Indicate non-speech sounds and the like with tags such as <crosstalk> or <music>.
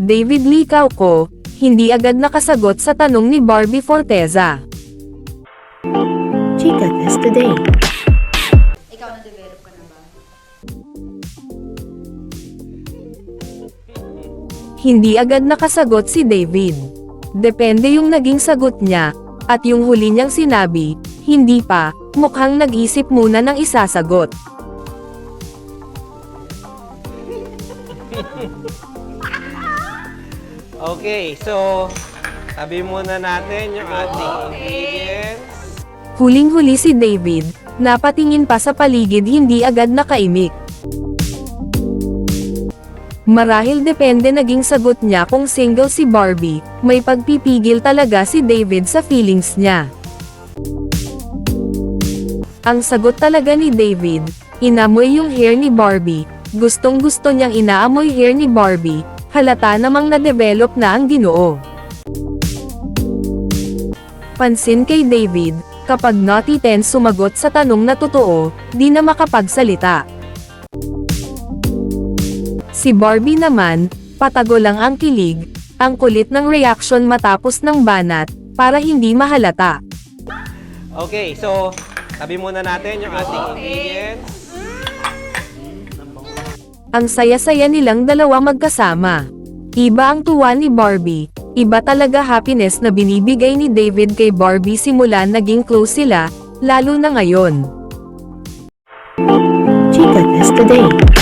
David Likaw ko, hindi agad nakasagot sa tanong ni Barbie Forteza. Chica Test Today. Ikaw na-develop ka na ba? Hindi agad nakasagot si David. Depende yung naging sagot niya, at yung huli niyang sinabi, hindi pa, mukhang nag-isip muna ng isasagot. <laughs> Okay, so, sabi muna natin yung ating ingredients. Huling-huli si David, napatingin pa sa paligid hindi agad nakaimik. Marahil depende naging sagot niya kung single si Barbie, may pagpipigil talaga si David sa feelings niya. Ang sagot talaga ni David, inamoy yung hair ni Barbie, gustong gusto niyang inaamoy hair ni Barbie, halata namang na-develop na ang ginoo. Pansin kay David, kapag naughty 10 sumagot sa tanong na totoo, di na makapagsalita. Si Barbie naman, patago lang ang kilig, ang kulit ng reaction matapos ng banat, para hindi mahalata. Okay, so, sabi muna natin yung ating ingredients. Ang saya-saya nilang dalawa magkasama. Iba ang tuwa ni Barbie, iba talaga happiness na binibigay ni David kay Barbie simula naging close sila, lalo na ngayon. Chica Test Today.